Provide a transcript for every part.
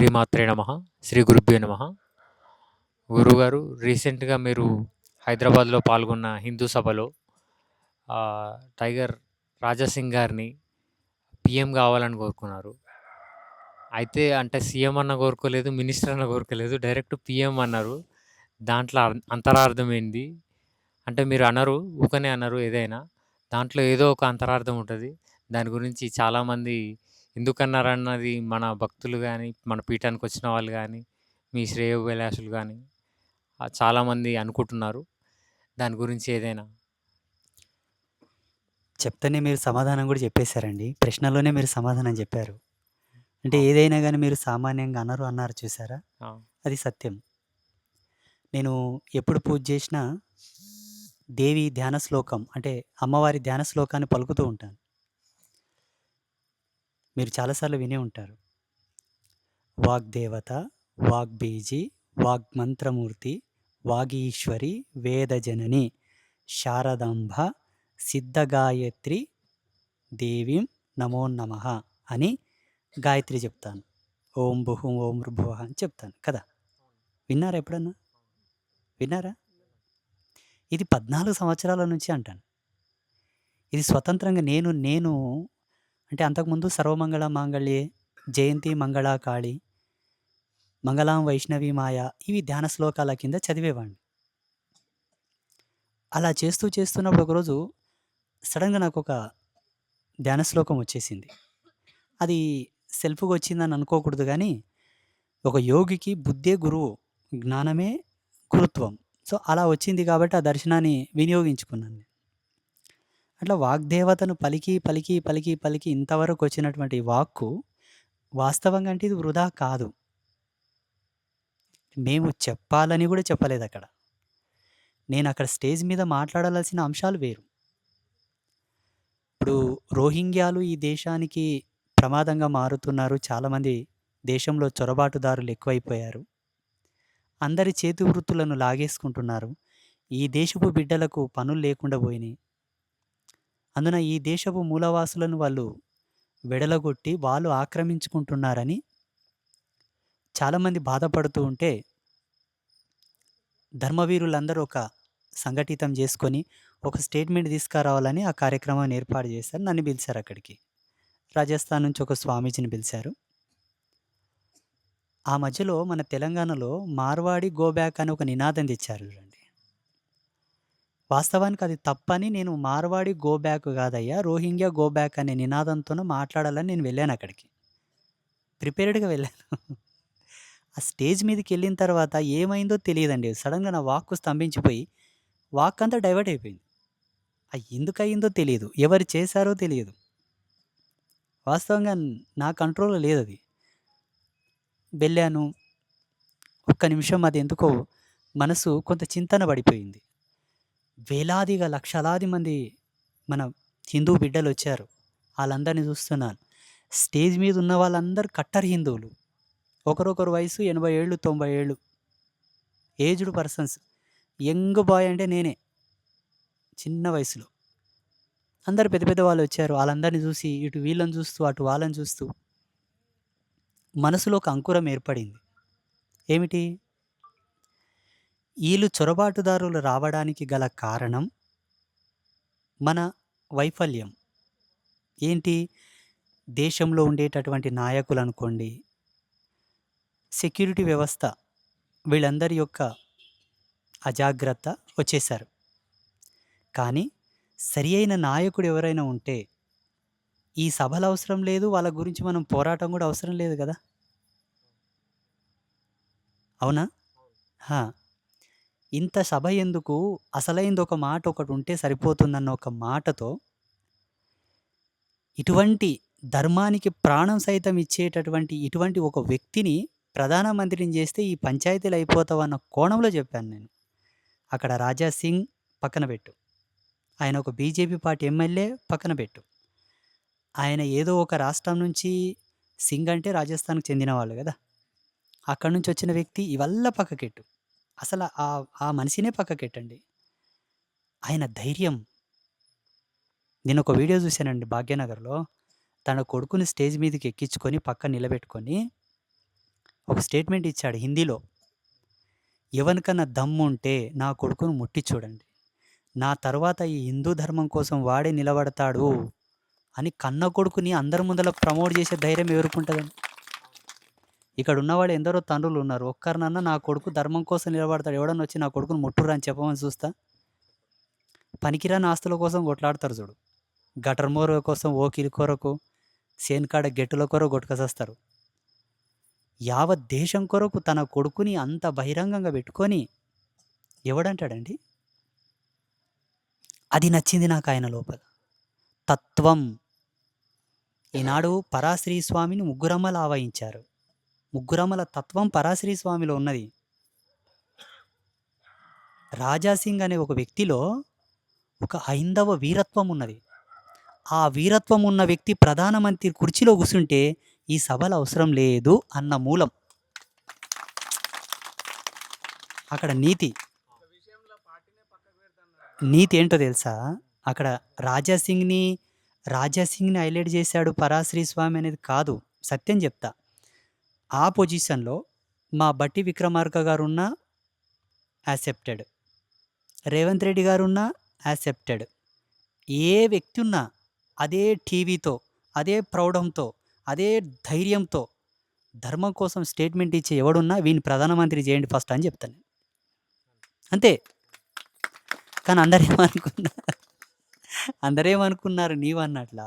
శ్రీమాత్రే నమ శ్రీ గురుభ్యో నమ. గురుగారు రీసెంట్గా మీరు హైదరాబాద్లో పాల్గొన్న హిందూ సభలో టైగర్ రాజాసింగ్ గారిని పిఎం కావాలని కోరుకున్నారు. అయితే అంటే సీఎం అన్న కోరుకోలేదు మినిస్టర్ అన్న కోరుకోలేదు డైరెక్ట్ పిఎం అన్నారు. దాంట్లో అర్- అంతరార్థం ఏంది? అంటే మీరు అన్నారు ఊకనే అన్నారు ఏదైనా. దాంట్లో ఏదో ఒక అంతరార్థం ఉంటుంది. దాని గురించి చాలామంది ఎందుకన్నారన్నది మన భక్తులు కానీ మన పీఠానికి వచ్చిన వాళ్ళు కానీ మీ శ్రేయోభిలాషులు కానీ చాలామంది అనుకుంటున్నారు. దాని గురించి ఏదైనా? చెప్తేనే మీరు సమాధానం కూడా చెప్పేశారండి. ప్రశ్నలోనే మీరు సమాధానం చెప్పారు. అంటే ఏదైనా కానీ మీరు సామాన్యంగా అనరు అన్నారు చూసారా? అది సత్యం. నేను ఎప్పుడు పూజ చేసినా దేవి ధ్యాన శ్లోకం అంటే అమ్మవారి ధ్యాన శ్లోకాన్ని పలుకుతూ ఉంటాను. మీరు చాలాసార్లు వినే ఉంటారు. వాగ్దేవత వాగ్బీజి వాగ్మంత్రమూర్తి వాగీశ్వరి వేదజనని శారదాంబ సిద్ధగాయత్రి దేవీం నమో నమ అని గాయత్రి చెప్తాను. ఓం బుహుం ఓం భువ అని చెప్తాను కదా. విన్నారా ఎప్పుడన్నా? విన్నారా? ఇది పద్నాలుగు సంవత్సరాల నుంచి అంటాను. ఇది స్వతంత్రంగా నేను నేను అంటే అంతకుముందు సర్వమంగళ మాంగళ్యే జయంతి మంగళ కాళి మంగళం వైష్ణవి మాయ ఇవి ధ్యాన శ్లోకాల కింద చదివేవాడిని. అలా చేస్తూ చేస్తున్నప్పుడు ఒకరోజు సడన్గా నాకు ఒక ధ్యాన శ్లోకం వచ్చేసింది. అది సెల్ఫ్గా వచ్చిందని అనుకోకూడదు కానీ ఒక యోగికి బుద్ధే గురువు జ్ఞానమే గురుత్వం. సో అలా వచ్చింది కాబట్టి ఆ దర్శనాన్ని వినియోగించుకున్నాను నేను. అట్లా వాగ్దేవతను పలికి పలికి పలికి పలికి ఇంతవరకు వచ్చినటువంటి వాక్కు వాస్తవంగా అంటే ఇది వృధా కాదు. మేము చెప్పాలని కూడా చెప్పలేదు అక్కడ నేను అక్కడ స్టేజ్ మీద మాట్లాడాల్సిన అంశాలు వేరు. ఇప్పుడు రోహింగ్యాలు ఈ దేశానికి ప్రమాదంగా మారుతున్నారు. చాలామంది దేశంలో చొరబాటుదారులు ఎక్కువైపోయారు. అందరి చేతి వృత్తులను లాగేసుకుంటున్నారు. ఈ దేశపు బిడ్డలకు పనులు లేకుండా పోయినాయి. అందున ఈ దేశపు మూలవాసులను వాళ్ళు వెడలగొట్టి వాళ్ళు ఆక్రమించుకుంటున్నారని చాలామంది బాధపడుతూ ఉంటే ధర్మవీరులందరూ ఒక సంఘటితం చేసుకొని ఒక స్టేట్మెంట్ తీసుకురావాలని ఆ కార్యక్రమాన్ని ఏర్పాటు చేశారు. నన్ను పిలిచారు అక్కడికి. రాజస్థాన్ నుంచి ఒక స్వామీజీని పిలిచారు. ఆ మధ్యలో మన తెలంగాణలో మార్వాడి గోబ్యాక్ అని ఒక నినాదం తెచ్చారు వాస్తవానికి అది తప్పని నేను మార్వాడి గో బ్యాక్ కాదయ్యా. రోహింగ్యా గో బ్యాక్ అనే నినాదంతోనూ మాట్లాడాలని నేను వెళ్ళాను అక్కడికి. ప్రిపేర్డ్గా వెళ్ళాను. ఆ స్టేజ్ మీదకి వెళ్ళిన తర్వాత ఏమైందో తెలియదండి. సడన్గా నా వాక్కు స్తంభించిపోయి వాక్ అంతా డైవర్ట్ అయిపోయింది. అది ఎందుకు అయ్యిందో తెలియదు. ఎవరు చేశారో తెలియదు. వాస్తవంగా నా కంట్రోల్లో లేదు అది. వెళ్ళాను. ఒక్క నిమిషం అది ఎందుకో మనసు కొంత చింతన పడిపోయింది. వేలాదిగా లక్షలాది మంది మన హిందూ బిడ్డలు వచ్చారు. వాళ్ళందరినీ చూస్తున్నాను. స్టేజ్ మీద ఉన్న వాళ్ళందరూ కట్టర్ హిందువులు. ఒకరొకరు వయసు ఎనభై ఏళ్ళు తొంభై ఏళ్ళు ఏజ్డ్ పర్సన్స్. యంగ్ బాయ్ అంటే నేనే. చిన్న వయసులో. అందరు పెద్ద పెద్ద వాళ్ళు వచ్చారు. వాళ్ళందరినీ చూసి ఇటు వీళ్ళని చూస్తూ అటు వాళ్ళని చూస్తూ మనసులో ఒక అంకురం ఏర్పడింది. ఏమిటి? వీళ్ళు చొరబాటుదారులు రావడానికి గల కారణం మన వైఫల్యం. ఏంటి? దేశంలో ఉండేటటువంటి నాయకులు అనుకోండి సెక్యూరిటీ వ్యవస్థ వీళ్ళందరి యొక్క అజాగ్రత్త వచ్చేశారు. కానీ సరి అయిన నాయకుడు ఎవరైనా ఉంటే ఈ సభలు అవసరం లేదు వాళ్ళ గురించి మనం పోరాటం కూడా అవసరం లేదు కదా? అవునా. హా. ఇంత సభ ఎందుకు? అసలైంది ఒక మాట ఒకటి ఉంటే సరిపోతుందన్న ఒక మాటతో ఇటువంటి ధర్మానికి ప్రాణం సైతం ఇచ్చేటటువంటి ఇటువంటి ఒక వ్యక్తిని ప్రధానమంత్రిని చేస్తే ఈ పంచాయతీలు అయిపోతావు అన్న కోణంలో చెప్పాను నేను. అక్కడ రాజా సింగ్ పక్కన పెట్టు. ఆయన ఒక బీజేపీ పార్టీ ఎమ్మెల్యే పక్కన పెట్టు. ఆయన ఏదో ఒక రాష్ట్రం నుంచి సింగ్ అంటే రాజస్థాన్కి చెందిన వాళ్ళు కదా. అక్కడి నుంచి వచ్చిన వ్యక్తి ఇవల్ల పక్కకెట్టు. అసలు ఆ ఆ మనిషినే పక్కకెట్టండి. ఆయన ధైర్యం. నేను ఒక వీడియో చూశానండి భాగ్యనగర్లో. తన కొడుకుని స్టేజ్ మీదకి ఎక్కించుకొని పక్క నిలబెట్టుకొని ఒక స్టేట్మెంట్ ఇచ్చాడు హిందీలో. ఎవరికన్నా దమ్ముంటే నా కొడుకును ముట్టి చూడండి. నా తర్వాత ఈ హిందూ ధర్మం కోసం వాడే నిలబడతాడు అని కన్న కొడుకుని అందరి ముందర ప్రమోట్ చేసే ధైర్యం ఎవరుకుంటుందండి ఇక్కడ ఉన్నవాడు ఎందరో తండ్రులు ఉన్నారు. ఒక్కరినన్నా నా కొడుకు ధర్మం కోసం నిలబడతాడు. ఎవడన్నా వచ్చి నా కొడుకును ముట్టురా అని చెప్పమని చూస్తా? పనికిరాని ఆస్తుల కోసం కొట్లాడతారు చూడు. గటర్ మోర కోసం ఓకిలి కొరకు సేన్కాడ గెట్టుల కొరకు కొట్టుకసేస్తారు యావత్ దేశం కొరకు తన కొడుకుని అంత బహిరంగంగా పెట్టుకొని ఎవడంటాడండి? అది నచ్చింది నాకు ఆయన లోపల. తత్వం. ఈనాడు పరాశ్రీ స్వామిని ముగ్గురమ్మలు ఆవహించారు ముగ్గురమ్మల తత్వం పరాశ్రీ స్వామిలో ఉన్నది. రాజాసింగ్ అనే ఒక వ్యక్తిలో ఒక హైందవ వీరత్వం ఉన్నది ఆ వీరత్వం ఉన్న వ్యక్తి ప్రధానమంత్రి కుర్చీలో కూర్చుంటే ఈ సభలు అవసరం లేదు అన్న మూలం. అక్కడ నీతి. నీతి ఏంటో తెలుసా? అక్కడ రాజాసింగ్ని రాజాసింగ్ని హైలైట్ చేశాడు పరాశ్రీ స్వామి అనేది కాదు. సత్యం చెప్తా. ఆ పొజిషన్లో మా బట్టి విక్రమార్క గారున్నా యాక్సెప్టెడ్. రేవంత్ రెడ్డి గారున్నా యాక్సెప్టెడ్. ఏ వ్యక్తి ఉన్నా అదే టీవీతో అదే ప్రౌఢంతో అదే ధైర్యంతో ధర్మం కోసం స్టేట్మెంట్ ఇచ్చే ఎవడున్నా వీని ప్రధానమంత్రి చేయండి ఫస్ట్ అని చెప్తాను అంతే. కానీ అందరేమనుకున్నారు అందరేమనుకున్నారు నీవన్నట్లా?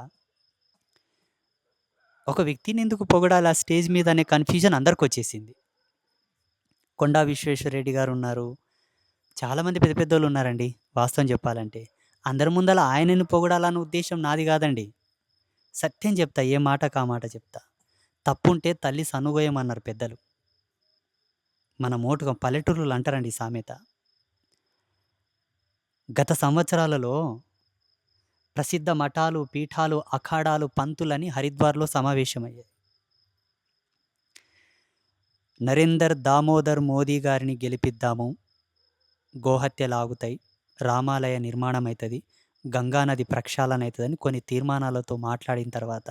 ఒక వ్యక్తిని ఎందుకు పొగడాలి? ఆ స్టేజ్ మీద అనే కన్ఫ్యూజన్ అందరికి వచ్చేసింది కొండా విశ్వేశ్వరరెడ్డి గారు ఉన్నారు చాలామంది పెద్ద పెద్దోళ్ళు ఉన్నారండి వాస్తవం చెప్పాలంటే. అందరి ముందల ఆయనను పొగడాలన్న ఉద్దేశం నాది కాదండి. సత్యం చెప్తా ఏ మాట కా మాట చెప్తా. తప్పుంటే తల్లి సనుగోయమన్నారు పెద్దలు. మన మోటుగా పల్లెటూరులు అంటారండి సామెత. గత సంవత్సరాలలో ప్రసిద్ధ మఠాలు పీఠాలు అఖాడాలు పంతులని హరిద్వార్లో సమావేశమయ్యాయి. నరేందర్ దామోదర్ మోదీ గారిని గెలిపిద్దాము గోహత్యలు ఆగుతాయి రామాలయ నిర్మాణం అవుతుంది గంగానది ప్రక్షాళన అవుతుందని కొన్ని తీర్మానాలతో మాట్లాడిన తర్వాత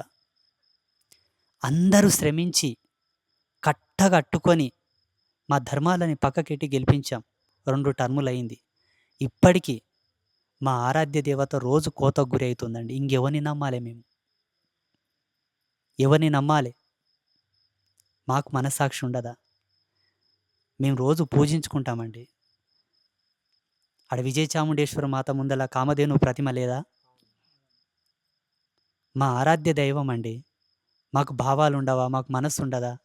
అందరూ శ్రమించి కట్టగట్టుకొని మా ధర్మాలని పక్కకెట్టి గెలిపించాం. రెండు టర్ములు అయింది ఇప్పటికీ మా ఆరాధ్య దేవత రోజు కోతకు గురి అవుతుందండి. ఇంకెవరిని నమ్మాలి మేము? ఎవరిని నమ్మాలి? మాకు మనస్సాక్షి ఉండదా? మేము రోజు పూజించుకుంటామండి. ఆడ విజయ చాముండేశ్వర మాత ముందల కామధేను ప్రతిమ లేదా? మా ఆరాధ్య దైవం అండి. మాకు భావాలు ఉండవా? మాకు మనస్సు ఉండదా?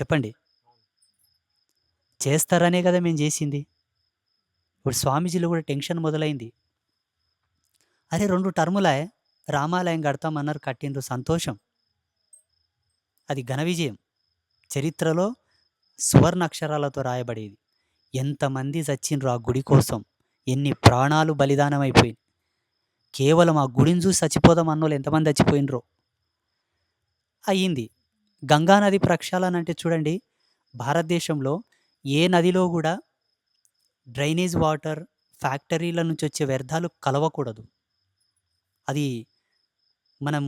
చెప్పండి. చేస్తారనే కదా మేము చేసింది? ఇప్పుడు స్వామీజీలో కూడా టెన్షన్ మొదలైంది. అరే రెండు టర్ములాయ్ రామాలయం కడతామన్నారు కట్టిండ్రు సంతోషం. అది ఘన విజయం. చరిత్రలో సువర్ణ అక్షరాలతో రాయబడేది. ఎంతమంది చచ్చిండ్రు ఆ గుడి కోసం? ఎన్ని ప్రాణాలు బలిదానం అయిపోయింది కేవలం ఆ గుడిని చూసి చచ్చిపోదాం అన్నోళ్ళు ఎంతమంది చచ్చిపోయినరో? అయ్యింది. గంగా నది ప్రక్షాళన అంటే చూడండి భారతదేశంలో ఏ నదిలో కూడా డ్రైనేజ్ వాటర్ ఫ్యాక్టరీల నుంచి వచ్చే వ్యర్థాలు కలవకూడదు. అది మనం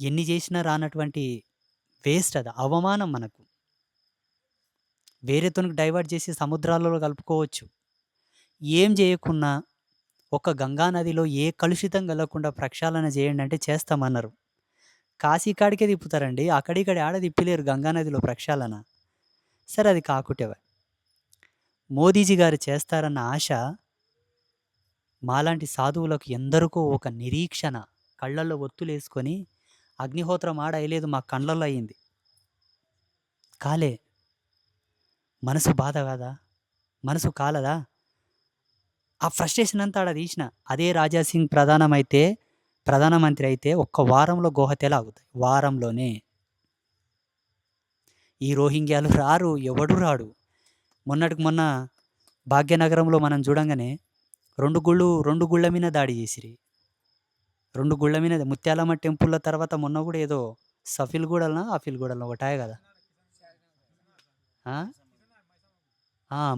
ఎన్ని చేసినా రానటువంటి వేస్ట్ అది అవమానం మనకు. వేరేతోనికి డైవర్ట్ చేసి సముద్రాలలో కలుపుకోవచ్చు. ఏం చేయకున్నా ఒక గంగా నదిలో ఏ కలుషితం కలగకుండా ప్రక్షాళన చేయండి అంటే చేస్తామన్నారు. కాశీ కాడికే తిప్పుతారండి అక్కడిక్కడ ఆడ తిప్పిలేరు గంగా నదిలో ప్రక్షాళన. సరే అది కాకుటేవే. మోదీజీ గారు చేస్తారన్న ఆశ మాలాంటి సాధువులకు ఎందరికో ఒక నిరీక్షణ కళ్ళల్లో ఒత్తులేసుకొని అగ్నిహోత్రం ఆడ అయ్యలేదు మా కళ్ళల్లో అయ్యింది. కాలే. మనసు బాధ కాదా? మనసు కాలదా? ఆ ఫ్రస్ట్రేషన్ అంతా ఆడ తీసిన. అదే రాజాసింగ్ ప్రధానమైతే ప్రధానమంత్రి అయితే ఒక్క వారంలో గోహత్యలు ఆగుతాయి. వారంలోనే. ఈ రోహింగ్యాలు రారు ఎవడు రాడు. మొన్నటికి మొన్న భాగ్యనగరంలో మనం చూడంగానే రెండు గుళ్ళు రెండు గుళ్ళ మీద దాడి చేసిరి. రెండు గుళ్ళ మీద ముత్యాలమ్మ టెంపుల్ల తర్వాత మొన్న కూడా ఏదో సఫిల్ గూడలనా అఫిల్ గూడలనా ఒకటాయే కదా?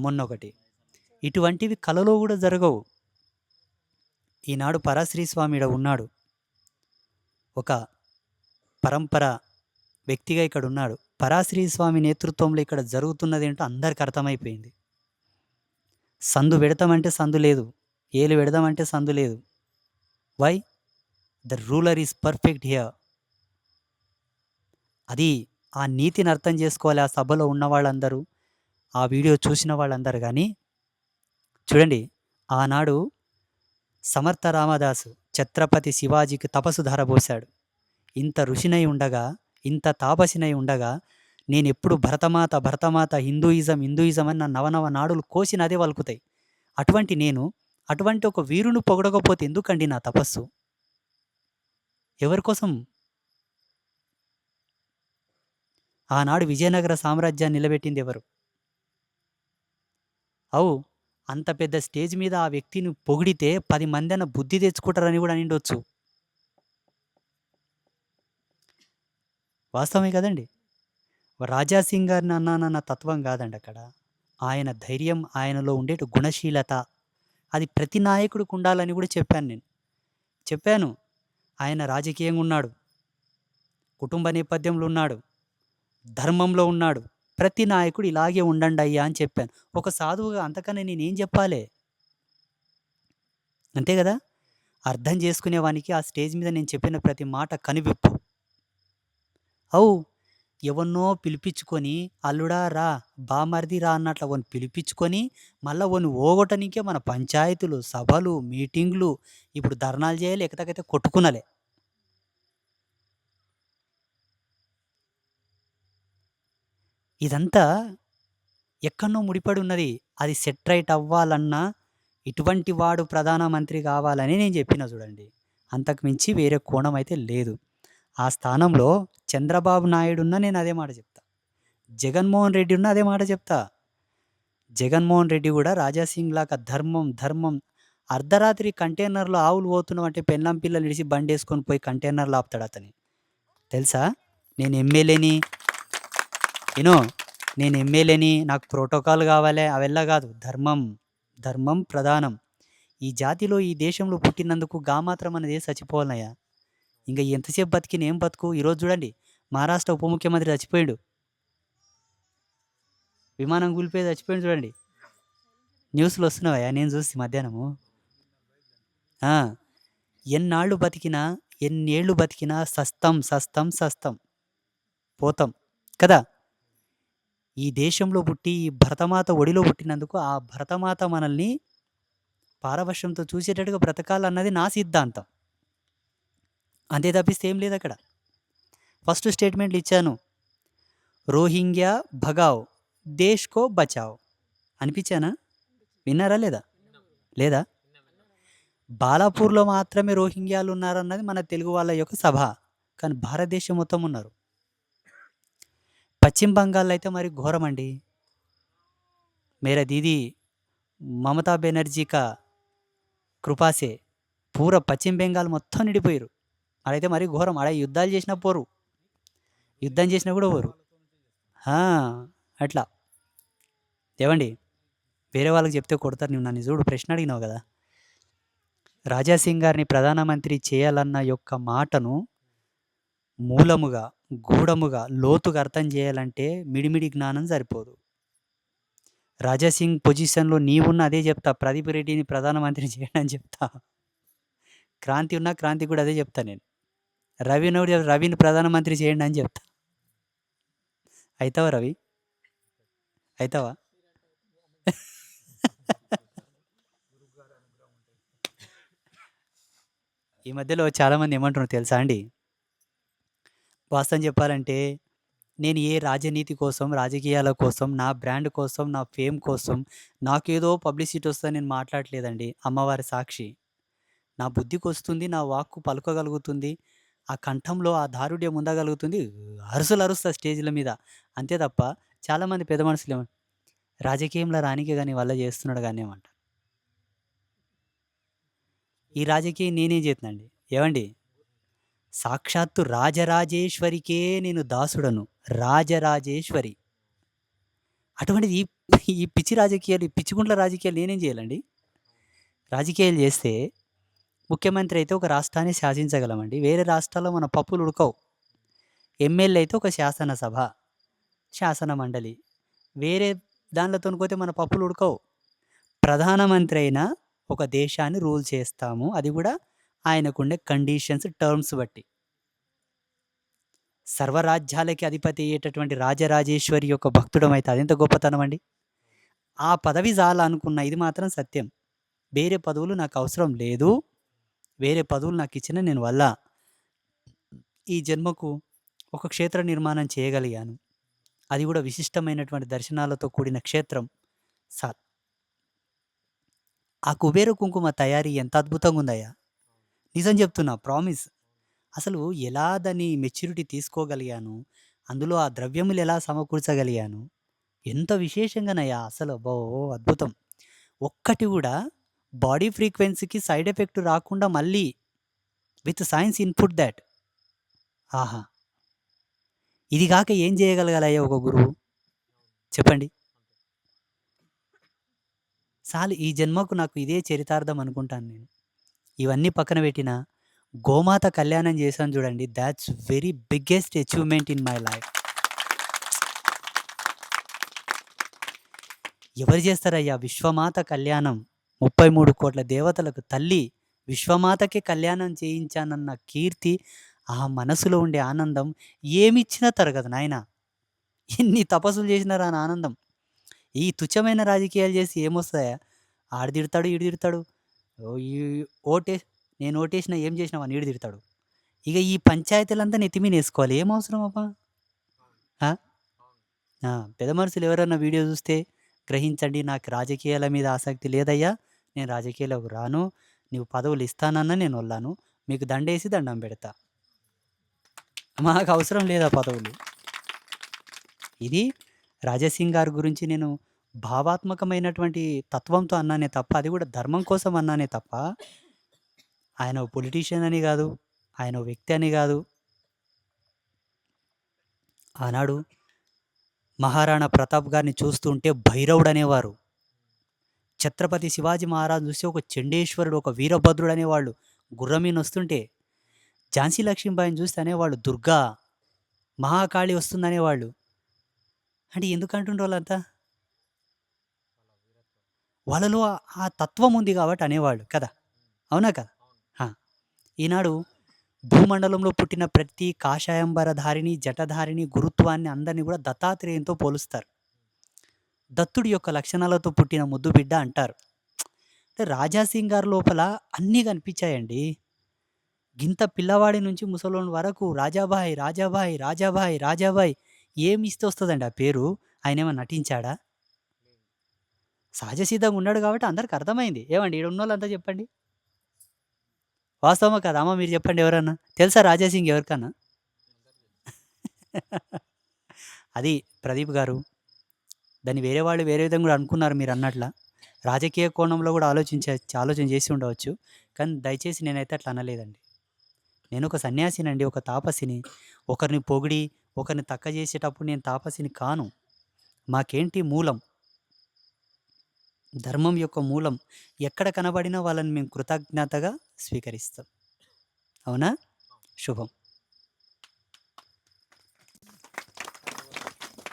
మొన్న ఒకటి. ఇటువంటివి కలలో కూడా జరగవు. ఈనాడు పరాశ్రీ స్వామి ఉన్నాడు. ఒక పరంపర వ్యక్తిగా ఇక్కడ ఉన్నాడు. పరాశ్రీ స్వామి నేతృత్వంలో ఇక్కడ జరుగుతున్నదేంటో అందరికి అర్థమైపోయింది. సందు పెడతామంటే సందు లేదు ఏలు పెడదామంటే సందు లేదు. Why the ruler is perfect here అది ఆ నీతిని అర్థం చేసుకోవాలి ఆ సభలో ఉన్న వాళ్ళందరూ ఆ వీడియో చూసిన వాళ్ళందరూ కానీ. చూడండి ఆనాడు సమర్థ రామదాసు ఛత్రపతి శివాజీకి తపస్సు ధారపోశాడు ఇంత ఋషినై ఉండగా ఇంత తాపసినై ఉండగా నేను ఎప్పుడు భరతమాత భరతమాత హిందూయిజం హిందూయిజం అని నా నవనవ నాడులు కోసిన అదే వలుకుతాయి. అటువంటి నేను అటువంటి ఒక వీరుని పొగడకపోతే ఎందుకండి నా తపస్సు? ఎవరి కోసం? ఆనాడు విజయనగర సామ్రాజ్యాన్ని నిలబెట్టింది ఎవరు? అవు అంత పెద్ద స్టేజ్ మీద ఆ వ్యక్తిని పొగిడితే పది మంది అన్న బుద్ధి తెచ్చుకుంటారని కూడా అనిండొచ్చు. వాస్తవమే కదండి? రాజాసింగ్ గారిని అన్నానన్న తత్వం కాదండి అక్కడ. ఆయన ధైర్యం ఆయనలో ఉండే గుణశీలత. అది ప్రతి నాయకుడికి ఉండాలని కూడా చెప్పాను నేను. చెప్పాను. ఆయన రాజకీయంగా ఉన్నాడు. కుటుంబ నేపథ్యంలో ఉన్నాడు. ధర్మంలో ఉన్నాడు. ప్రతి నాయకుడు ఇలాగే ఉండండి అయ్యా అని చెప్పాను. ఒక సాధువుగా అంతకన్నా నేనేం చెప్పాలి? అంతే కదా? అర్థం చేసుకునేవానికి ఆ స్టేజ్ మీద నేను చెప్పిన ప్రతి మాట కనివిప్పు. అవు ఎవన్నో పిలిపించుకొని అల్లుడా రా బామర్ది రా అన్నట్లు వన్ పిలిపించుకొని మళ్ళీ వన్ ఓగొట్టనికే మన పంచాయతీలు సభలు మీటింగ్లు ఇప్పుడు ధర్నాలు చేయాలి ఎక్కడికైతే కొట్టుకునలే. ఇదంతా ఎక్కడనో ముడిపడి ఉన్నది. అది సెట్ రైట్ అవ్వాలన్నా ఇటువంటి వాడు ప్రధానమంత్రి కావాలని నేను చెప్పిన చూడండి. అంతకు మించి వేరే కోణం అయితే లేదు. ఆ స్థానంలో చంద్రబాబు నాయుడు ఉన్న నేను అదే మాట చెప్తా. జగన్మోహన్ రెడ్డి ఉన్న అదే మాట చెప్తా. జగన్మోహన్ రెడ్డి కూడా రాజాసింగ్ లాగా ధర్మం ధర్మం అర్ధరాత్రి కంటైనర్లో ఆవులు పోతున్నాం అంటే పెళ్ళం పిల్లలు ఇడిసి బండి వేసుకొని పోయి కంటైనర్లో ఆపుతాడు అతని. తెలుసా? నేను ఎమ్మెల్యేని. యూనో నేను ఎమ్మెల్యేని నాకు ప్రోటోకాల్ కావాలి అవెల్లా కాదు. ధర్మం ధర్మం ప్రధానం. ఈ జాతిలో ఈ దేశంలో పుట్టినందుకు గా మాత్రం అనేది చచ్చిపోవాలయ్యా ఇంకా ఎంతసేపు బతికిన ఏం బతుకు? ఈరోజు చూడండి మహారాష్ట్ర ఉప ముఖ్యమంత్రి చచ్చిపోయాడు. విమానం కూలిపోయి చచ్చిపోయాడు చూడండి. న్యూస్లో వస్తున్నావా నేను చూసి మధ్యాహ్నము. ఎన్నాళ్ళు బతికినా ఎన్నేళ్ళు బతికినా సస్తం సస్తం సస్తం. పోతాం. కదా? ఈ దేశంలో పుట్టి ఈ భరతమాత ఒడిలో పుట్టినందుకు ఆ భరతమాత మనల్ని పారవశ్యంతో చూసేటట్టుగా బ్రతకాలన్నది నా సిద్ధాంతం. అంతే తప్పిస్తే ఏం లేదు అక్కడ. ఫస్ట్ స్టేట్మెంట్లు ఇచ్చాను. రోహింగ్యా భగావ్ దేశ్కో బచావ్. అనిపించానా? విన్నారా లేదా? లేదా? బాలాపూర్లో మాత్రమే రోహింగ్యాలు ఉన్నారన్నది మన తెలుగు వాళ్ళ యొక్క సభ. కానీ భారతదేశం మొత్తం ఉన్నారు. పశ్చిమ బంగాల్లో అయితే మరి ఘోరం అండి మేరా దీదీ మమతా బెనర్జీ కా కృపాసే. పూర పశ్చిమ బెంగాల్ మొత్తం నిడిపోయారు ఆడైతే మరీ ఘోరం. ఆడ యుద్ధాలు చేసినా పోరు. యుద్ధం చేసినా కూడా పోరు. అట్లా. ఏవండి? వేరే వాళ్ళకి చెప్తే కొడతారు నువ్వు నన్ను చూడు ప్రశ్న అడిగినావు కదా. రాజాసింగ్ గారిని ప్రధానమంత్రి చేయాలన్న యొక్క మాటను మూలముగా గూఢముగా లోతుగా అర్థం చేయాలంటే మిడిమిడి జ్ఞానం సరిపోదు. రాజాసింగ్ పొజిషన్లో నీవున్న అదే చెప్తా. ప్రదీప్ రెడ్డిని ప్రధానమంత్రి చేయడం అని చెప్తా. క్రాంతి ఉన్నా క్రాంతి కూడా అదే చెప్తా నేను. రవి ఉన్నప్పుడు రవిని ప్రధానమంత్రి చేయండి అని చెప్తా. అవుతావా రవి? అవుతావా ఈ మధ్యలో చాలామంది ఏమంటున్నారు తెలుసా అండి? వాస్తవం చెప్పాలంటే నేను ఏ రాజనీతి కోసం రాజకీయాల కోసం నా బ్రాండ్ కోసం నా ఫేమ్ కోసం నాకేదో పబ్లిసిటీ వస్తుందని నేను మాట్లాడలేదండి అమ్మవారి సాక్షి. నా బుద్ధికి వస్తుంది నా వాక్కు పలుకగలుగుతుంది ఆ కంఠంలో ఆ దారుడ్యం ఉండగలుగుతుంది. అరుసులు అరుస్తా స్టేజ్ల మీద. అంతే తప్ప చాలామంది పెద్ద మనుషులు ఏమంటారు రాజకీయంలో రానికే కానీ వల్ల చేస్తున్నాడు కానీ ఏమంటారు? ఈ రాజకీయం నేనేం చేస్తున్నాండి ఏమండి? సాక్షాత్తు రాజరాజేశ్వరికే నేను దాసుడను. రాజరాజేశ్వరి. అటువంటిది ఈ ఈ పిచ్చి రాజకీయాలు ఈ పిచ్చిగుండ్ల రాజకీయాలు నేనేం చేయాలండి? రాజకీయాలు చేస్తే ముఖ్యమంత్రి అయితే ఒక రాష్ట్రాన్ని శాసించగలమండి వేరే రాష్ట్రాల్లో మన పప్పులు ఉడకవు ఎమ్మెల్యే అయితే ఒక శాసనసభ శాసన మండలి. వేరే దాంట్లతోని పోతే మన పప్పులు ఉడకవు. ప్రధానమంత్రి అయిన ఒక దేశాన్ని రూల్ చేస్తాము. అది కూడా ఆయనకుండే కండిషన్స్, టర్మ్స్ బట్టి. సర్వరాజ్యాలకి అధిపతి అయ్యేటటువంటి రాజరాజేశ్వరి యొక్క భక్తుడమైతే అదెంత గొప్పతనమండి. ఆ పదవి చాలనుకున్న ఇది మాత్రం సత్యం. వేరే పదవులు నాకు అవసరం లేదు. వేరే పదవులు నాకిచ్చినా నేను వల్ల ఈ జన్మకు ఒక క్షేత్ర నిర్మాణం చేయగలిగాను. అది కూడా విశిష్టమైనటువంటి దర్శనాలతో కూడిన క్షేత్రం సార్ ఆ కుబేర కుంకుమ తయారీ ఎంత అద్భుతంగా ఉందయ్యా నిజం చెప్తున్నా ప్రామిస్. అసలు ఎలా దాన్ని మెచ్యూరిటీ తీసుకోగలిగాను, అందులో ఆ ద్రవ్యములు ఎలా సమకూర్చగలిగాను, ఎంత విశేషంగానయ్యా అసలు అబ్బో! అద్భుతం. ఒక్కటి కూడా బాడీ ఫ్రీక్వెన్సీకి సైడ్ ఎఫెక్ట్ రాకుండా మళ్ళీ విత్ సైన్స్ ఇన్‌పుట్ దాట్ ఆహా! ఇది కాక ఏం చేయగలగాలయ్యా ఒక గురువు? చెప్పండి. చాలు ఈ జన్మకు నాకు ఇదే చరితార్థం అనుకుంటాను నేను. ఇవన్నీ పక్కన పెట్టిన గోమాత కళ్యాణం చేశాను చూడండి that's very biggest achievement in my life. ఎవరు చేస్తారయ్యా విశ్వమాత కళ్యాణం? ముప్పై మూడు కోట్ల దేవతలకు తల్లి విశ్వమాతకే కళ్యాణం చేయించానన్న కీర్తి, ఆ మనసులో ఉండే ఆనందం ఏమిచ్చినా తరగదు నాయనా. ఎన్ని తపస్సులు జేసినా రాని ఆనందం. ఈ తుచ్చమైన రాజకీయాలు చేసి ఏమొస్తాయా ఆడిదిడతాడు ఈడిదిడతాడు ఈడు తిడతాడు. ఓ ఈ ఓటే నేను ఓటేసినా ఏం చేసినా అని ఈడు తిడతాడు. ఈ పంచాయతీలంతా నెత్తిమీనేసుకోవాలి ఏం అవసరం అబ్బా? పెద్ద మనుషులు ఎవరన్నా వీడియో చూస్తే గ్రహించండి. నాకు రాజకీయాల మీద ఆసక్తి లేదయ్యా. నేను రాజకీయాలకు రాను. నీవు పదవులు ఇస్తానన్నా వల్లాను మీకు దండేసి దండం పెడతా మాకు అవసరం లేదా పదవులు. ఇది రాజాసింగ్ గారి గురించి నేను భావాత్మకమైనటువంటి తత్వంతో అన్నానే తప్ప, అది కూడా ధర్మం కోసం అన్నానే తప్ప, ఆయన ఓ పొలిటీషియన్ అని కాదు ఆయన ఓ వ్యక్తి అని కాదు ఆనాడు మహారాణా ప్రతాప్ గారిని చూస్తుంటే భైరవుడనేవారు. ఛత్రపతి శివాజీ మహారాజు చూస్తే ఒక చండేశ్వరుడు, ఒక వీరభద్రుడు అనేవాళ్ళు. గుర్రం మీనొస్తుంటే. ఝాన్సీ లక్ష్మీబాయిని చూస్తే అనేవాళ్ళు దుర్గా, మహాకాళి వస్తుందనేవాళ్ళు. అంటే ఎందుకంటుండ్రు వాళ్ళంతా? వాళ్ళలో ఆ తత్వం ఉంది కాబట్టి అనేవాళ్ళు కదా! అవునా కదా? ఈనాడు భూమండలంలో పుట్టిన ప్రతి కాషాయంబరధారిని, జటధారిని, గురుత్వాన్ని అందరిని కూడా దత్తాత్రేయంతో పోలుస్తారు. దత్తుడి యొక్క లక్షణాలతో పుట్టిన ముద్దు బిడ్డ అంటారు. అంటే రాజాసింగ్ గారి లోపల అన్నీ కనిపించాయండి. గింత పిల్లవాడి నుంచి ముసలోని వరకు రాజాభాయ్, రాజాభాయ్, రాజాభాయ్, రాజాభాయ్ ఏమిస్తే వస్తుందండి ఆ పేరు? ఆయనేమన్నా నటించాడా? సహజసిద్ధంగా ఉన్నాడు కాబట్టి అందరికి అర్థమైంది. ఏమండి ఈడ ఉన్నోళ్ళంతా చెప్పండి. వాస్తవమా కదా అమ్మ మీరు చెప్పండి ఎవరన్నా? తెలుసా రాజాసింగ్ ఎవరికన్నా? అది ప్రదీప్ గారు. దాన్ని వేరే వాళ్ళు వేరే విధంగా గూడా అనుకున్నారు మీరన్నట్ల. రాజకీయ కోణంలో గూడా ఆలోచించ ఆలోచన చేసి ఉండవచ్చు. కానీ దయచేసి నేనైతే అట్లా అనలేదండి. నేనొక సన్యాసినండి. ఒక తాపసిని. ఒకరిని పొగిడి, ఒకరిని తక్క జేసేటప్పుడు నేను తాపసిని కాను. మాకేంటి మూలం? ధర్మం యొక్క మూలం. ఎక్కడ కనబడినా వాళ్ళని మేము కృతజ్ఞతగా స్వీకరిస్తాం. అవునా? శుభం.